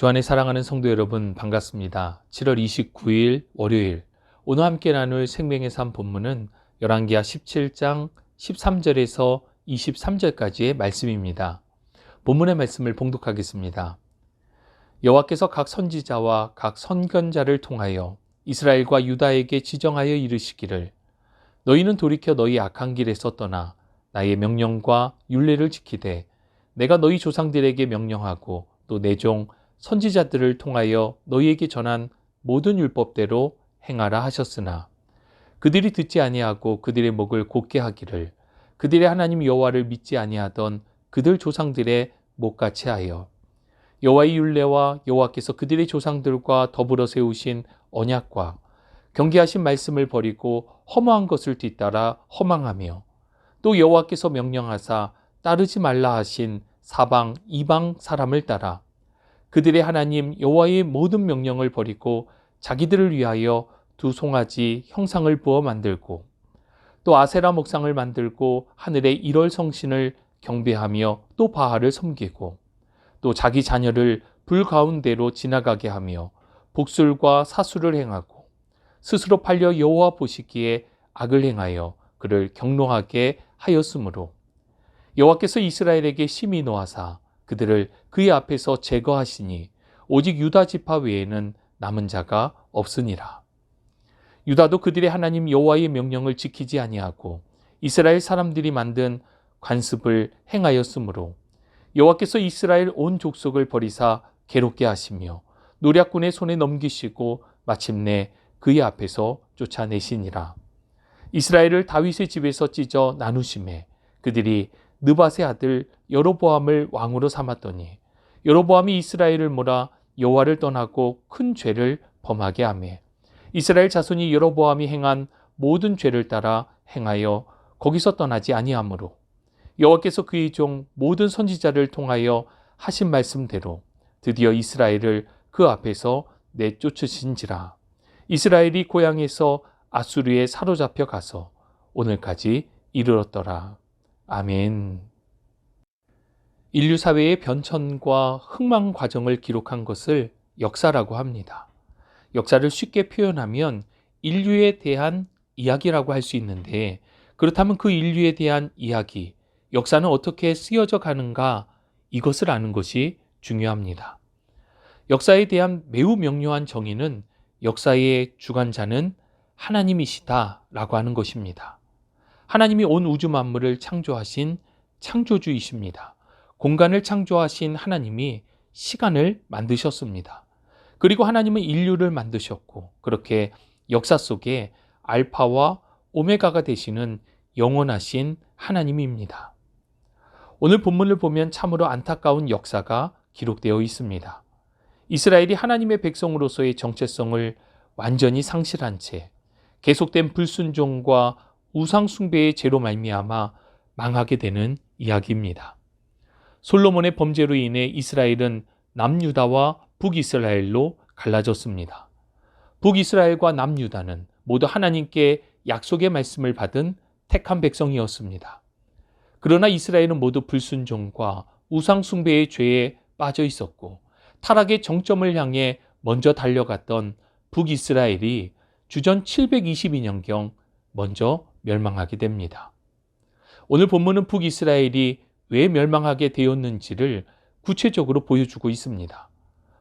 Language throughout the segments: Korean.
주 안에 사랑하는 성도 여러분 반갑습니다. 7월 29일 월요일 오늘 함께 나눌 생명의 삶 본문은 열왕기하 17장 13절에서 23절까지의 말씀입니다. 본문의 말씀을 봉독하겠습니다. 여호와께서 각 선지자와 각 선견자를 통하여 이스라엘과 유다에게 지정하여 이르시기를 너희는 돌이켜 너희 악한 길에서 떠나 나의 명령과 율례를 지키되 내가 너희 조상들에게 명령하고 또 내 종 선지자들을 통하여 너희에게 전한 모든 율법대로 행하라 하셨으나 그들이 듣지 아니하고 그들의 목을 곧게 하기를 그들의 하나님 여호와를 믿지 아니하던 그들 조상들의 목같이 하여 여호와의 율례와 여호와께서 그들의 조상들과 더불어 세우신 언약과 경계하신 말씀을 버리고 허무한 것을 뒤따라 허망하며 또 여호와께서 명령하사 따르지 말라 하신 사방 이방 사람을 따라 그들의 하나님 여호와의 모든 명령을 버리고 자기들을 위하여 두 송아지 형상을 부어 만들고 또 아세라 목상을 만들고 하늘의 일월 성신을 경배하며 또 바알을 섬기고 또 자기 자녀를 불 가운데로 지나가게 하며 복술과 사수를 행하고 스스로 팔려 여호와 보시기에 악을 행하여 그를 경노하게 하였으므로 여호와께서 이스라엘에게 심히 노하사 그들을 그의 앞에서 제거하시니 오직 유다 지파 외에는 남은 자가 없으니라. 유다도 그들의 하나님 여호와의 명령을 지키지 아니하고 이스라엘 사람들이 만든 관습을 행하였으므로 여호와께서 이스라엘 온 족속을 버리사 괴롭게 하시며 노략군의 손에 넘기시고 마침내 그의 앞에서 쫓아내시니라. 이스라엘을 다윗의 집에서 찢어 나누심에 그들이 느바의 아들 여로보암을 왕으로 삼았더니 여로보암이 이스라엘을 몰아 여호와를 떠나고 큰 죄를 범하게 하매 이스라엘 자손이 여로보암이 행한 모든 죄를 따라 행하여 거기서 떠나지 아니하므로 여호와께서 그의 종 모든 선지자를 통하여 하신 말씀대로 드디어 이스라엘을 그 앞에서 내쫓으신지라 이스라엘이 고향에서 아수르에 사로잡혀 가서 오늘까지 이르렀더라. 아멘. 인류 사회의 변천과 흥망 과정을 기록한 것을 역사라고 합니다. 역사를 쉽게 표현하면 인류에 대한 이야기라고 할 수 있는데 그렇다면 그 인류에 대한 이야기, 역사는 어떻게 쓰여져 가는가 이것을 아는 것이 중요합니다. 역사에 대한 매우 명료한 정의는 역사의 주관자는 하나님이시다 라고 하는 것입니다. 하나님이 온 우주 만물을 창조하신 창조주이십니다. 공간을 창조하신 하나님이 시간을 만드셨습니다. 그리고 하나님은 인류를 만드셨고 그렇게 역사 속에 알파와 오메가가 되시는 영원하신 하나님입니다. 오늘 본문을 보면 참으로 안타까운 역사가 기록되어 있습니다. 이스라엘이 하나님의 백성으로서의 정체성을 완전히 상실한 채 계속된 불순종과 우상 숭배의 죄로 말미암아 망하게 되는 이야기입니다. 솔로몬의 범죄로 인해 이스라엘은 남유다와 북이스라엘로 갈라졌습니다. 북이스라엘과 남유다는 모두 하나님께 약속의 말씀을 받은 택한 백성이었습니다. 그러나 이스라엘은 모두 불순종과 우상숭배의 죄에 빠져 있었고 타락의 정점을 향해 먼저 달려갔던 북이스라엘이 주전 722년경 먼저 멸망하게 됩니다. 오늘 본문은 북이스라엘이 왜 멸망하게 되었는지를 구체적으로 보여주고 있습니다.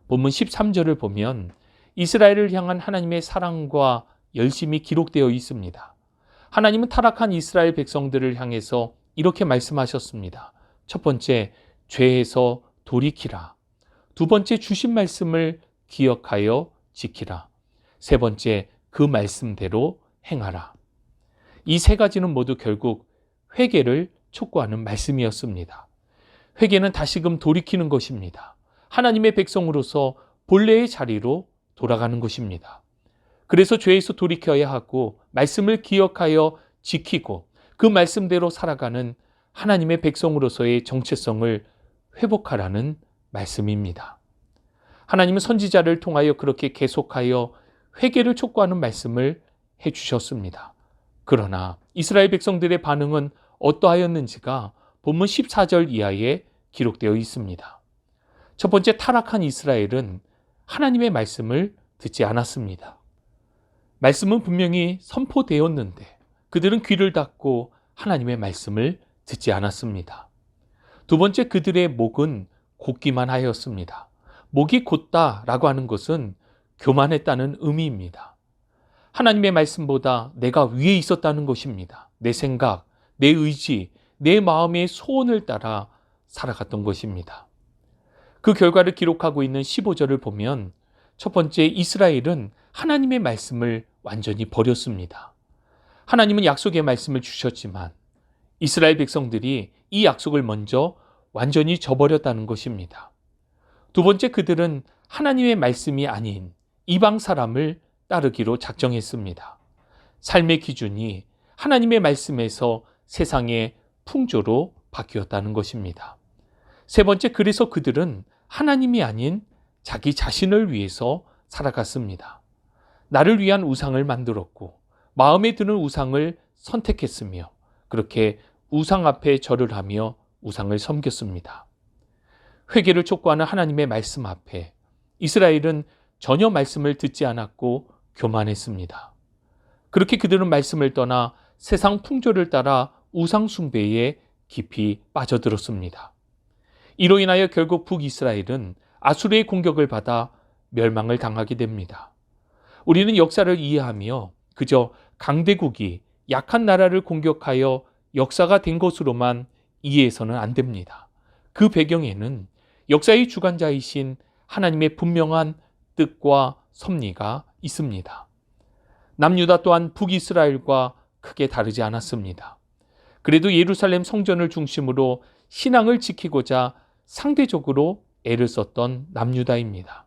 본문 13절을 보면 이스라엘을 향한 하나님의 사랑과 열심이 기록되어 있습니다. 하나님은 타락한 이스라엘 백성들을 향해서 이렇게 말씀하셨습니다. 첫 번째, 죄에서 돌이키라. 두 번째, 주신 말씀을 기억하여 지키라. 세 번째, 그 말씀대로 행하라. 이 세 가지는 모두 결국 회개를 촉구하는 말씀이었습니다. 회개는 다시금 돌이키는 것입니다. 하나님의 백성으로서 본래의 자리로 돌아가는 것입니다. 그래서 죄에서 돌이켜야 하고 말씀을 기억하여 지키고 그 말씀대로 살아가는 하나님의 백성으로서의 정체성을 회복하라는 말씀입니다. 하나님은 선지자를 통하여 그렇게 계속하여 회개를 촉구하는 말씀을 해 주셨습니다. 그러나 이스라엘 백성들의 반응은 어떠하였는지가 본문 14절 이하에 기록되어 있습니다. 첫 번째 타락한 이스라엘은 하나님의 말씀을 듣지 않았습니다. 말씀은 분명히 선포되었는데 그들은 귀를 닫고 하나님의 말씀을 듣지 않았습니다. 두 번째 그들의 목은 곧기만 하였습니다. 목이 곧다라고 하는 것은 교만했다는 의미입니다. 하나님의 말씀보다 내가 위에 있었다는 것입니다. 내 생각, 내 의지, 내 마음의 소원을 따라 살아갔던 것입니다. 그 결과를 기록하고 있는 15절을 보면 첫 번째 이스라엘은 하나님의 말씀을 완전히 버렸습니다. 하나님은 약속의 말씀을 주셨지만 이스라엘 백성들이 이 약속을 먼저 완전히 저버렸다는 것입니다. 두 번째 그들은 하나님의 말씀이 아닌 이방 사람을 따르기로 작정했습니다. 삶의 기준이 하나님의 말씀에서 세상의 풍조로 바뀌었다는 것입니다. 세 번째, 그래서 그들은 하나님이 아닌 자기 자신을 위해서 살아갔습니다. 나를 위한 우상을 만들었고, 마음에 드는 우상을 선택했으며, 그렇게 우상 앞에 절을 하며 우상을 섬겼습니다. 회개를 촉구하는 하나님의 말씀 앞에 이스라엘은 전혀 말씀을 듣지 않았고 교만했습니다. 그렇게 그들은 말씀을 떠나 세상 풍조를 따라 우상숭배에 깊이 빠져들었습니다. 이로 인하여 결국 북이스라엘은 아수르의 공격을 받아 멸망을 당하게 됩니다. 우리는 역사를 이해하며 그저 강대국이 약한 나라를 공격하여 역사가 된 것으로만 이해해서는 안 됩니다. 그 배경에는 역사의 주관자이신 하나님의 분명한 뜻과 섭리가 있습니다. 남유다 또한 북이스라엘과 크게 다르지 않았습니다. 그래도 예루살렘 성전을 중심으로 신앙을 지키고자 상대적으로 애를 썼던 남유다입니다.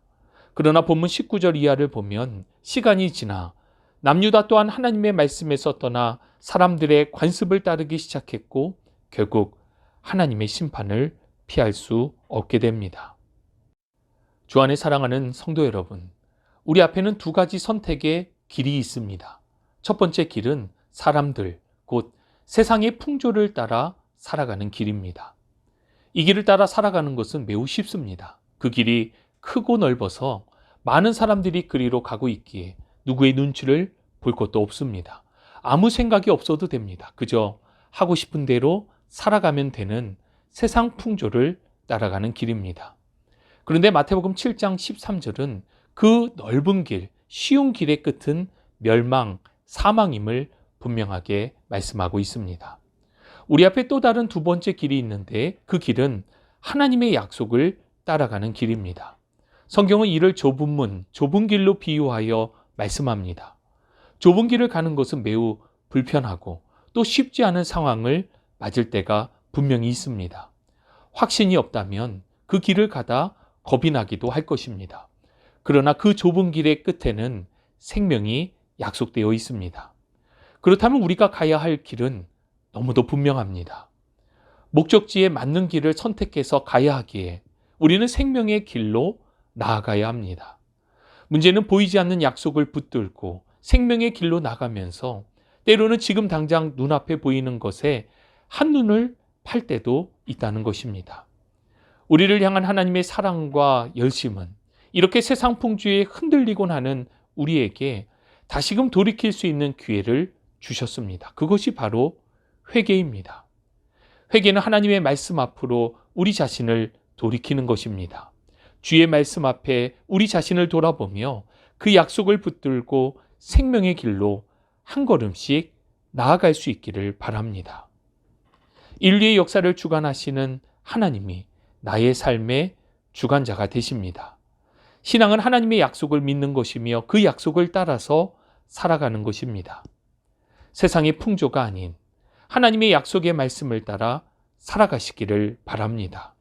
그러나 본문 19절 이하를 보면 시간이 지나 남유다 또한 하나님의 말씀에서 떠나 사람들의 관습을 따르기 시작했고 결국 하나님의 심판을 피할 수 없게 됩니다. 주 안에 사랑하는 성도 여러분, 우리 앞에는 두 가지 선택의 길이 있습니다. 첫 번째 길은 사람들, 곧 세상의 풍조를 따라 살아가는 길입니다. 이 길을 따라 살아가는 것은 매우 쉽습니다. 그 길이 크고 넓어서 많은 사람들이 그리로 가고 있기에 누구의 눈치를 볼 것도 없습니다. 아무 생각이 없어도 됩니다. 그저 하고 싶은 대로 살아가면 되는 세상 풍조를 따라가는 길입니다. 그런데 마태복음 7장 13절은 그 넓은 길, 쉬운 길의 끝은 멸망, 사망임을 분명하게 말씀하고 있습니다. 우리 앞에 또 다른 두 번째 길이 있는데 그 길은 하나님의 약속을 따라가는 길입니다. 성경은 이를 좁은 문, 좁은 길로 비유하여 말씀합니다. 좁은 길을 가는 것은 매우 불편하고 또 쉽지 않은 상황을 맞을 때가 분명히 있습니다. 확신이 없다면 그 길을 가다 겁이 나기도 할 것입니다. 그러나 그 좁은 길의 끝에는 생명이 약속되어 있습니다. 그렇다면 우리가 가야 할 길은 너무도 분명합니다. 목적지에 맞는 길을 선택해서 가야 하기에 우리는 생명의 길로 나아가야 합니다. 문제는 보이지 않는 약속을 붙들고 생명의 길로 나가면서 때로는 지금 당장 눈앞에 보이는 것에 한눈을 팔 때도 있다는 것입니다. 우리를 향한 하나님의 사랑과 열심은 이렇게 세상 풍주에 흔들리곤 하는 우리에게 다시금 돌이킬 수 있는 기회를 주셨습니다. 그것이 바로 회개입니다. 회개는 하나님의 말씀 앞으로 우리 자신을 돌이키는 것입니다. 주의 말씀 앞에 우리 자신을 돌아보며 그 약속을 붙들고 생명의 길로 한 걸음씩 나아갈 수 있기를 바랍니다. 인류의 역사를 주관하시는 하나님이 나의 삶의 주관자가 되십니다. 신앙은 하나님의 약속을 믿는 것이며 그 약속을 따라서 살아가는 것입니다. 세상의 풍조가 아닌 하나님의 약속의 말씀을 따라 살아가시기를 바랍니다.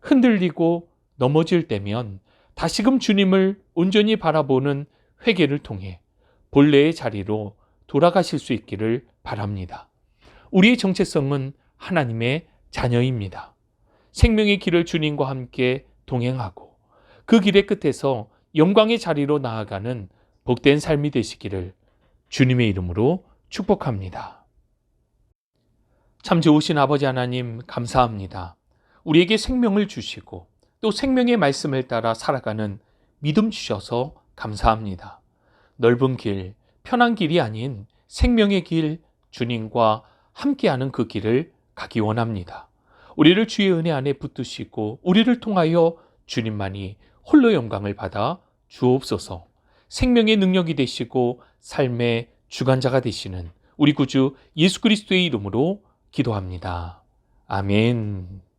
흔들리고 넘어질 때면 다시금 주님을 온전히 바라보는 회개를 통해 본래의 자리로 돌아가실 수 있기를 바랍니다. 우리의 정체성은 하나님의 자녀입니다. 생명의 길을 주님과 함께 동행하고 그 길의 끝에서 영광의 자리로 나아가는 복된 삶이 되시기를 주님의 이름으로 축복합니다. 참 좋으신 아버지 하나님 감사합니다. 우리에게 생명을 주시고 또 생명의 말씀을 따라 살아가는 믿음 주셔서 감사합니다. 넓은 길, 편한 길이 아닌 생명의 길, 주님과 함께하는 그 길을 가기 원합니다. 우리를 주의 은혜 안에 붙드시고 우리를 통하여 주님만이 홀로 영광을 받아 주옵소서. 생명의 능력이 되시고 삶의 주관자가 되시는 우리 구주 예수 그리스도의 이름으로 기도합니다. 아멘.